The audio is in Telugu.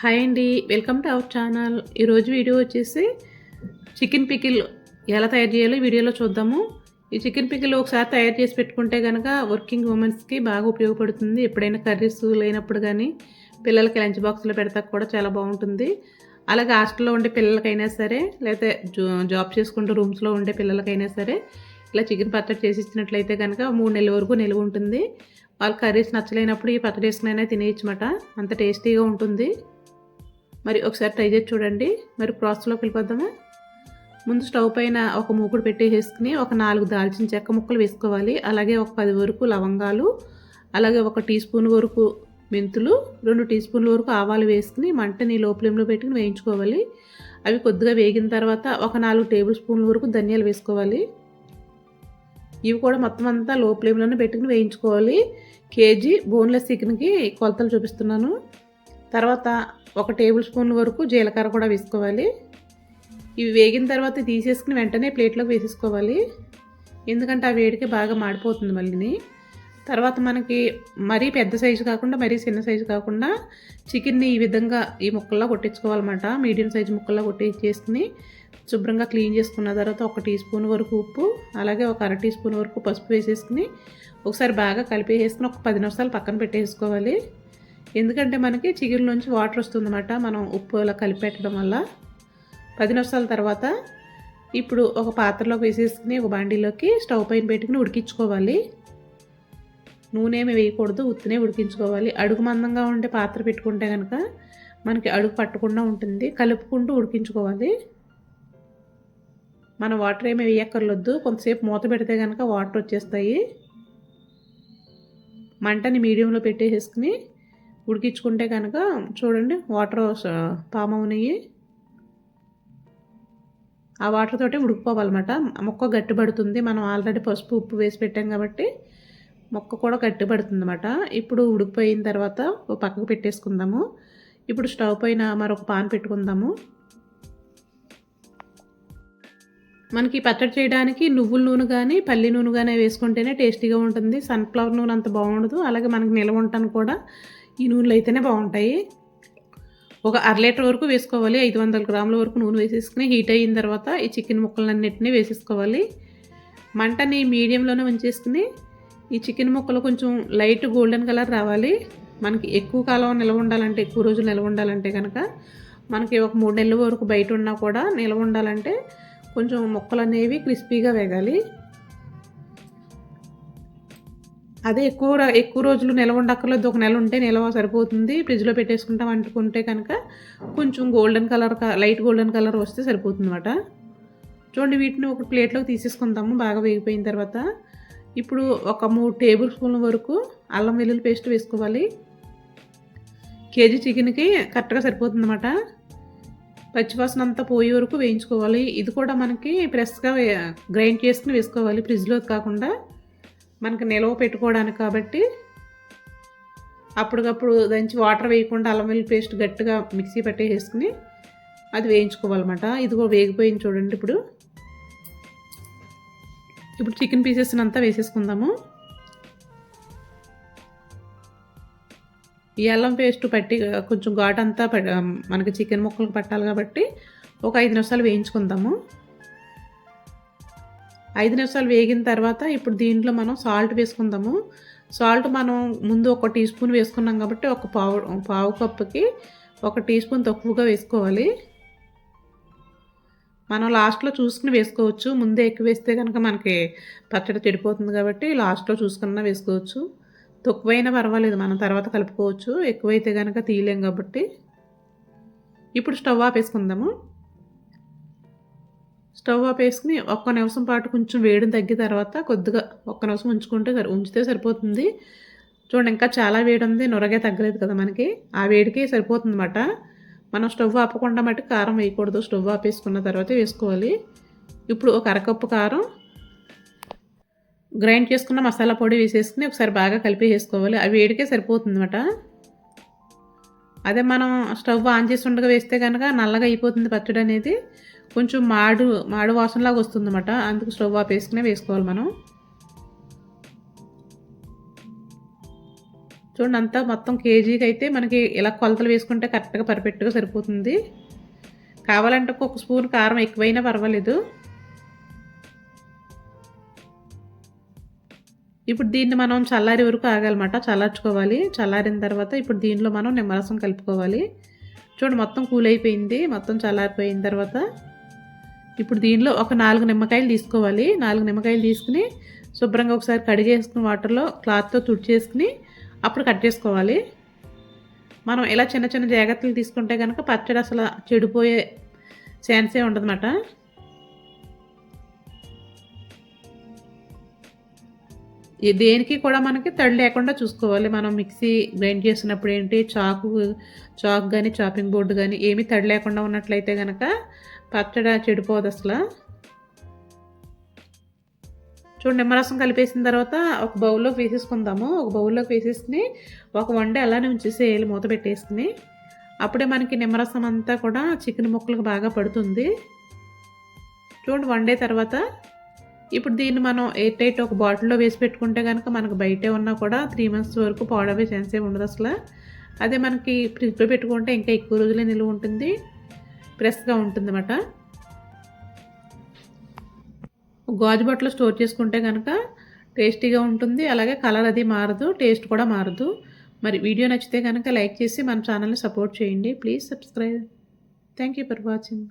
హాయ్ అండి వెల్కమ్ టు అవర్ ఛానల్. ఈరోజు వీడియో వచ్చేసి చికెన్ పికిల్ ఎలా తయారు చేయాలో వీడియోలో చూద్దాము. ఈ చికెన్ పికిల్ ఒకసారి తయారు చేసి పెట్టుకుంటే కనుక వర్కింగ్ ఉమెన్స్కి బాగా ఉపయోగపడుతుంది. ఎప్పుడైనా కర్రీస్ లేనప్పుడు కానీ పిల్లలకి లంచ్ బాక్స్లో పెడతా కూడా చాలా బాగుంటుంది. అలాగే హాస్టల్లో ఉండే పిల్లలకైనా సరే లేకపోతే జాబ్ చేసుకుంటూ రూమ్స్లో ఉండే పిల్లలకైనా సరే ఇలా చికెన్ పచ్చడి చేసి ఇచ్చినట్లయితే కనుక మూడు నెలల వరకు నిల్వ ఉంటుంది. వాళ్ళ కర్రీస్ నచ్చలేనప్పుడు ఈ పచ్చడి వేసుకునైనా తినేయచ్చమాట అంత టేస్టీగా ఉంటుంది. మరి ఒకసారి ట్రై చేసి చూడండి. మరి ప్రాసెస్లోకి వెళ్ళిపోద్దామా ముందు స్టవ్ పైన ఒక మూకుడు పెట్టేసుకుని ఒక నాలుగు దాల్చిన చెక్క ముక్కలు వేసుకోవాలి. అలాగే ఒక పది వరకు లవంగాలు అలాగే ఒక టీ స్పూన్ వరకు మెంతులు రెండు టీ స్పూన్ల వరకు ఆవాలు వేసుకుని మంటని లో ఫ్లేమ్లో పెట్టుకుని వేయించుకోవాలి. అవి కొద్దిగా వేగిన తర్వాత ఒక నాలుగు టేబుల్ స్పూన్ల వరకు ధనియాలు వేసుకోవాలి. ఇవి కూడా మొత్తం అంతా లో ఫ్లేమ్లోనే పెట్టుకుని వేయించుకోవాలి. కేజీ బోన్లెస్ చికెన్కి కొలతలు చూపిస్తున్నాను. తర్వాత ఒక టేబుల్ స్పూన్ వరకు జీలకర్ర కూడా వేసుకోవాలి. ఇవి వేగిన తర్వాత తీసేసుకుని వెంటనే ప్లేట్లోకి వేసేసుకోవాలి. ఎందుకంటే ఆ వేడికి బాగా మాడిపోతుంది మళ్ళీని. తర్వాత మనకి మరీ పెద్ద సైజు కాకుండా మరీ చిన్న సైజు కాకుండా చికెన్ని ఈ విధంగా ఈ ముక్కల్లో కొట్టించుకోవాలన్నమాట. మీడియం సైజు ముక్కల్లో కొట్టించేసుకుని శుభ్రంగా క్లీన్ చేసుకున్న తర్వాత ఒక టీ స్పూన్ వరకు ఉప్పు అలాగే ఒక అర టీ స్పూన్ వరకు పసుపు వేసేసుకుని ఒకసారి బాగా కలిపేసేసుకుని ఒక పది నిమిషాలు పక్కన పెట్టేసుకోవాలి. ఎందుకంటే మనకి చిగురులోంచి వాటర్ వస్తుందన్నమాట. మనం ఉప్పు అలా కలిపెట్టడం వల్ల. పది నిమిషాల తర్వాత ఇప్పుడు ఒక పాత్రలోకి వేసేసుకుని ఒక బాండీలోకి స్టవ్ పైన పెట్టుకుని ఉడికించుకోవాలి. నూనె ఏమి వేయకూడదు ఉత్తినే ఉడికించుకోవాలి. అడుగు మందంగా ఉండే పాత్ర పెట్టుకుంటే కనుక మనకి అడుగు పట్టకుండా ఉంటుంది. కలుపుకుంటూ ఉడికించుకోవాలి. మన వాటర్ ఏమి వేయక్కర్లొద్దు. కొంతసేపు మూత పెడితే కనుక వాటర్ వచ్చేస్తాయి. మంటని మీడియంలో పెట్టేసుకుని ఉడికించుకుంటే కనుక చూడండి వాటర్ పామ్ నెయ్యి ఆ వాటర్ తోటి ఉడికిపోవాలన్నమాట. మొక్క గట్టిపడుతుంది మనం ఆల్రెడీ పసుపు ఉప్పు వేసి పెట్టాం కాబట్టి మొక్క కూడా గట్టిపడుతుంది అనమాట ఇప్పుడు ఉడికిపోయిన తర్వాత పక్కకు పెట్టేసుకుందాము. ఇప్పుడు స్టవ్ పైన మరొక పాన్ పెట్టుకుందాము. మనకి పచ్చడి చేయడానికి నువ్వుల నూనె కానీ పల్లి నూనె కానీ వేసుకుంటేనే టేస్టీగా ఉంటుంది. సన్ఫ్లవర్ నూనె అంత బాగుండదు. అలాగే మనకి నిల్వ ఉంటాను కూడా. ఈ నూనెలు అయితేనే బాగుంటాయి. ఒక అర లీటర్ వరకు వేసుకోవాలి. ఐదు వందల గ్రాముల వరకు నూనె వేసేసుకుని హీట్ అయిన తర్వాత ఈ చికెన్ ముక్కలన్నింటినీ వేసేసుకోవాలి. మంటని మీడియంలోనే ఉంచేసుకుని ఈ చికెన్ ముక్కలు కొంచెం లైట్ గోల్డెన్ కలర్ రావాలి. మనకి ఎక్కువ కాలం నిల్వ ఉండాలంటే ఎక్కువ రోజులు నిల్వ ఉండాలంటే కనుక మనకి ఒక మూడు నెలల వరకు బయట ఉన్నా కూడా నిల్వ ఉండాలంటే కొంచెం ముక్కలు అనేవి క్రిస్పీగా వేగాలి. అదే ఎక్కువ ఎక్కువ రోజులు నిల్వ ఉండక్కర్లేదు. ఒక నెల ఉంటే నిల్వ సరిపోతుంది. ఫ్రిడ్జ్లో పెట్టేసుకుంటాం అంటుకుంటే కనుక కొంచెం golden colour light golden colour వస్తే సరిపోతుంది అనమాట చూడండి వీటిని ఒక ప్లేట్లోకి తీసేసుకుందాము. బాగా వేగిపోయిన తర్వాత ఇప్పుడు ఒక మూడు టేబుల్ స్పూన్ల వరకు అల్లం వెల్లుల్లి పేస్ట్ వేసుకోవాలి. కేజీ చికెన్కి కరెక్ట్గా సరిపోతుంది అనమాట పచ్చివాసన అంతా పోయే వరకు వేయించుకోవాలి. ఇది కూడా మనకి ఫ్రెష్గా గ్రైండ్ చేసుకుని వేసుకోవాలి. ఫ్రిడ్జ్లో కాకుండా మనకు నిల్వ పెట్టుకోవడానికి కాబట్టి అప్పటికప్పుడు దంచి వాటర్ వేయకుండా అల్లం వెల్లి పేస్ట్ గట్టిగా మిక్సీ పట్టేసుకుని అది వేయించుకోవాలన్నమాట. ఇది కూడా వేగిపోయింది చూడండి ఇప్పుడు. ఇప్పుడు చికెన్ పీసెస్ అంతా వేసేసుకుందాము. ఈ అల్లం పేస్ట్ పట్టి కొంచెం ఘాట్ అంతా మనకి చికెన్ ముక్కలకు పట్టాలి కాబట్టి ఒక ఐదు నిమిషాలు వేయించుకుందాము. ఐదు నిమిషాలు వేగిన తర్వాత ఇప్పుడు దీంట్లో మనం సాల్ట్ వేసుకుందాము. సాల్ట్ మనం ముందు ఒక టీ స్పూన్ వేసుకున్నాం కాబట్టి ఒక పావు పావు కప్పుకి ఒక టీ స్పూన్ తక్కువగా వేసుకోవాలి. మనం లాస్ట్లో చూసుకుని వేసుకోవచ్చు. ముందే ఎక్కువ వేస్తే కనుక మనకి పచ్చడి చెడిపోతుంది కాబట్టి లాస్ట్లో చూసుకున్నా వేసుకోవచ్చు. తక్కువైనా పర్వాలేదు మనం తర్వాత కలుపుకోవచ్చు. ఎక్కువైతే కనుక తీయలేం కాబట్టి. ఇప్పుడు స్టవ్ ఆపేసుకుందాము. స్టవ్ ఆపేసుకుని ఒక్క నిమిషం పాటు కొంచెం వేడిని తగ్గిన తర్వాత కొద్దిగా ఒక్క నిమిషం ఉంచుకుంటే ఉంచితే సరిపోతుంది. చూడండి ఇంకా చాలా వేడి ఉంది. నొరగే తగ్గలేదు కదా మనకి. ఆ వేడికి సరిపోతుంది అన్నమాట మనం స్టవ్ ఆపకుండా మట్టి కారం వేయకూడదు. స్టవ్ ఆపేసుకున్న తర్వాత వేసుకోవాలి. ఇప్పుడు ఒక అరకప్పు కారం గ్రైండ్ చేసుకున్న మసాలా పొడి వేసేసుకుని ఒకసారి బాగా కలిపి వేసుకోవాలి అవి వేడికే సరిపోతుంది అనమాట అదే మనం స్టవ్ ఆన్ చేసి ఉండగా వేస్తే కనుక నల్లగా అయిపోతుంది పచ్చడి అనేది. కొంచెం మాడు మాడు వాసనలాగా వస్తుందన్నమాట. అందుకు స్టవ్ ఆపేసుకునే వేసుకోవాలి మనం. చూడండి అంతా మొత్తం కేజీకి అయితే మనకి ఇలా కొలతలు వేసుకుంటే కరెక్ట్గా పర్ఫెక్ట్గా సరిపోతుంది. కావాలంటే ఒక స్పూన్ కారం ఎక్కువైనా పర్వాలేదు. ఇప్పుడు దీన్ని మనం చల్లారి వరకు ఆగాలన్నమాట చల్లార్చుకోవాలి. చల్లారిన తర్వాత ఇప్పుడు దీనిలో మనం నిమ్మరసం కలుపుకోవాలి. చూడండి మొత్తం కూల్ అయిపోయింది మొత్తం చల్లారిపోయిన తర్వాత ఇప్పుడు దీనిలో ఒక నాలుగు నిమ్మకాయలు తీసుకోవాలి. నాలుగు నిమ్మకాయలు తీసుకుని శుభ్రంగా ఒకసారి కడిగేసుకుని వాటర్లో క్లాత్తో తుడిచేసుకుని అప్పుడు కట్ చేసుకోవాలి. మనం ఇలా చిన్న చిన్న జాగ్రత్తలు తీసుకుంటే కనుక పచ్చడి అసలు చెడిపోయే ఛాన్సే ఉండదన్నమాట. దేనికి కూడా మనకి తడి లేకుండా చూసుకోవాలి. మనం మిక్సీ గ్రైండ్ చేసినప్పుడు ఏంటి? చాకు చాక్ కానీ చాపింగ్ బోర్డు కానీ ఏమీ తడి లేకుండా ఉన్నట్లయితే కనుక పచ్చడి చెడిపోదు అసలు. చూడండి నిమ్మరసం కలిపేసిన తర్వాత ఒక బౌల్లోకి వేసేసుకుందాము. ఒక బౌల్లోకి వేసేసుకుని ఒక వండే అలానే ఉంచేసేయాలి మూత పెట్టేసుకుని అప్పుడే మనకి నిమ్మరసం అంతా కూడా చికెన్ ముక్కలకు బాగా పడుతుంది. చూడండి వండే తర్వాత ఇప్పుడు దీన్ని మనం ఎయిట్ టైట్ ఒక బాటిల్లో వేసి పెట్టుకుంటే కనుక మనకు బయటే ఉన్నా కూడా త్రీ మంత్స్ వరకు పాడవే ఛాన్సే ఉండదు అసలు. అదే మనకి ఫ్రిడ్జ్లో పెట్టుకుంటే ఇంకా ఎక్కువ రోజులే నిలువ ఉంటుంది. ఫ్రెష్గా ఉంటుంది అన్నమాట గాజు బట్టలు స్టోర్ చేసుకుంటే కనుక టేస్టీగా ఉంటుంది. అలాగే కలర్ అది మారదు టేస్ట్ కూడా మారదు. మరి వీడియో నచ్చితే కనుక లైక్ చేసి మన ఛానల్ని సపోర్ట్ చేయండి. Please subscribe. Thank you for watching.